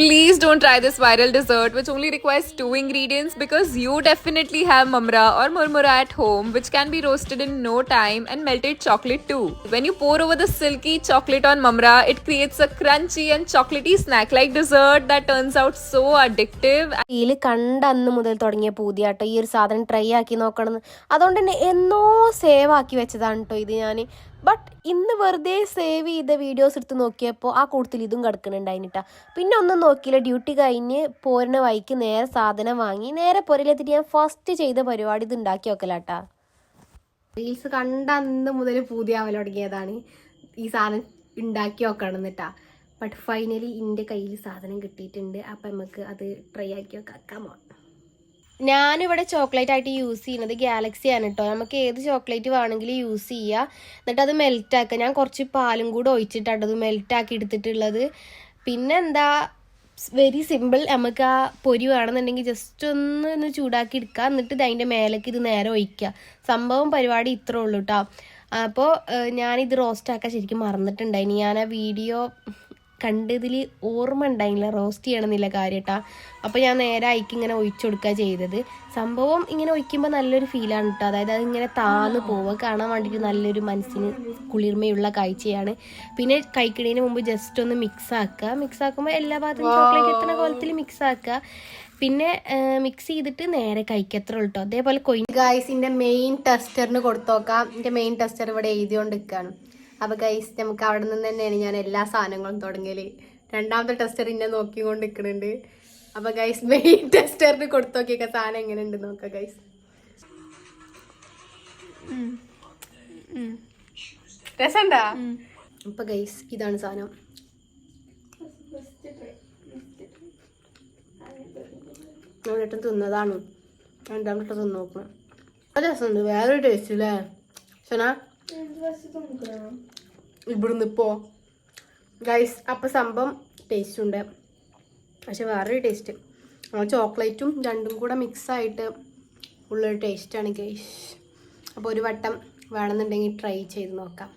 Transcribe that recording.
Please don't try this viral dessert, which only requires two ingredients because you definitely have mamra or murmura at home, which can be roasted in no time and melted chocolate too. When you pour over the silky chocolate on mamra, it creates a crunchy and chocolatey snack-like dessert that turns out so addictive. ഇതിൽ കണ്ട അന്ന് മുതൽ തുടങ്ങിയ പൂതിയാട്ടോ ഈ ഒരു സാധനം try ആക്കി നോക്കണം അതുകൊണ്ട് തന്നെ എന്നോ സേവ് ആക്കി വെച്ചതാണ് കേട്ടോ ഇത് ഞാൻ ബട്ട് ഇന്ന് വെറുതെ സേവ് ചെയ്ത വീഡിയോസ് എടുത്ത് നോക്കിയപ്പോൾ ആ കൂട്ടത്തിൽ ഇതും കിടക്കുന്നുണ്ടായിട്ടാ പിന്നെ ഒന്നും നോക്കിയില്ല ഡ്യൂട്ടി കഴിഞ്ഞ് പോരണ വൈക്ക് നേരെ സാധനം വാങ്ങി നേരെ പുരയിലെത്തിയിട്ട് ഞാൻ ഫസ്റ്റ് ചെയ്ത പരിപാടി ഇത് ഉണ്ടാക്കി വെക്കലാട്ടാ. റീൽസ് കണ്ട അന്ന് മുതൽ പൂതിയാവൽ തുടങ്ങിയതാണ് ഈ സാധനം ഉണ്ടാക്കി നോക്കണം എന്നിട്ടാ ബട്ട് ഫൈനലി എന്റെ കയ്യിൽ സാധനം കിട്ടിയിട്ടുണ്ട് അപ്പം നമുക്ക് അത് ട്രൈ ആക്കി നോക്കാം കമോൺ ഞാനിവിടെ ചോക്ലേറ്റ് ആയിട്ട് യൂസ് ചെയ്യുന്നത് ഗാലക്സി ആണ് കേട്ടോ നമുക്ക് ഏത് ചോക്ലേറ്റ് വേണമെങ്കിലും യൂസ് ചെയ്യുക എന്നിട്ട് അത് മെൽറ്റ് ആക്കുക ഞാൻ കുറച്ച് പാലും കൂടെ ഒഴിച്ചിട്ടാണ് അത് മെൽറ്റ് ആക്കി എടുത്തിട്ടുള്ളത്. പിന്നെ എന്താ വെരി സിമ്പിൾ നമുക്ക് ആ പൊരി വേണമെന്നുണ്ടെങ്കിൽ ജസ്റ്റ് ഒന്ന് ഒന്ന് ചൂടാക്കി എടുക്കുക എന്നിട്ട് അതിന്റെ മേലേക്ക് ഇത് നേരെ ഒഴിക്കുക സംഭവം പരിപാടി ഇത്രേ ഉള്ളൂ കേട്ടോ അപ്പോൾ ഞാനിത് റോസ്റ്റ് ആക്കാൻ ശരിക്കും മറന്നിട്ടുണ്ടായിനി ഞാൻ ആ വീഡിയോ കണ്ടതിൽ ഓർമ്മ ഉണ്ടായില്ല. റോസ്റ്റ് ചെയ്യണമെന്നില്ല കാര്യട്ടാ. അപ്പോൾ ഞാൻ നേരെ അയക്ക് ഇങ്ങനെ ഒഴിച്ചു കൊടുക്കുക ചെയ്തത്. സംഭവം ഇങ്ങനെ ഒഴിക്കുമ്പോൾ നല്ലൊരു ഫീലാണ് കേട്ടോ അതായത് അതിങ്ങനെ താന്ന് പോവുക കാണാൻ വേണ്ടിയിട്ട് നല്ലൊരു മനസ്സിന് കുളിർമയുള്ള കാഴ്ചയാണ്. പിന്നെ കഴിക്കണതിന് മുമ്പ് ജസ്റ്റ് ഒന്ന് മിക്സ് ആക്കുക മിക്സ് ആക്കുമ്പോൾ എല്ലാ ഭാഗത്തും ചോക്ലേറ്റ് എത്തുന്ന കോലത്തിൽ മിക്സ് ആക്കുക പിന്നെ മിക്സ് ചെയ്തിട്ട് നേരെ കഴിക്കത്ര കേട്ടോ അതേപോലെ കൊയിൻ ഗായ്സിന്റെ മെയിൻ ടെസ്റ്ററിന് കൊടുത്തോക്കാം. എന്റെ മെയിൻ ടെസ്റ്റർ ഇവിടെ എഴുതിയോണ്ട് നിൽക്കുകയാണ് അപ്പോൾ ഗൈസ് നമുക്ക് അവിടെ നിന്ന് തന്നെയാണ് ഞാൻ എല്ലാ സാധനങ്ങളും തുടങ്ങൽ. രണ്ടാമത്തെ ടെസ്റ്റർ ഇന്നെ നോക്കിക്കൊണ്ട് നിൽക്കുന്നുണ്ട് അപ്പോൾ ഗൈസ് മെയിൻ ടെസ്റ്ററിന് കൊടുത്തു നോക്കിയൊക്കെ സാധനം എങ്ങനെയുണ്ട് നോക്കാം ഗൈസ് രസണ്ടാ അപ്പൊ ഗൈസ് ഇതാണ് സാധനം. ഞാനിട്ടും തിന്നതാണ്. രണ്ടാമത്തെ തിന്നു നോക്കണം. അത് രസമുണ്ട്. വേറൊരു ടേസ്റ്റ് അല്ലേ ശനാ ഇവിടുന്ന് ഇപ്പോ ഗൈസ് അപ്പൊ സംഭവം ടേസ്റ്റ് ഉണ്ട്. പക്ഷെ വേറൊരു ടേസ്റ്റ് ചോക്ലേറ്റും രണ്ടും കൂടെ മിക്സ് ആയിട്ട് ഉള്ളൊരു ടേസ്റ്റാണ് ഗൈസ് അപ്പോൾ ഒരു വട്ടം വേണമെന്നുണ്ടെങ്കിൽ ട്രൈ ചെയ്ത് നോക്കാം.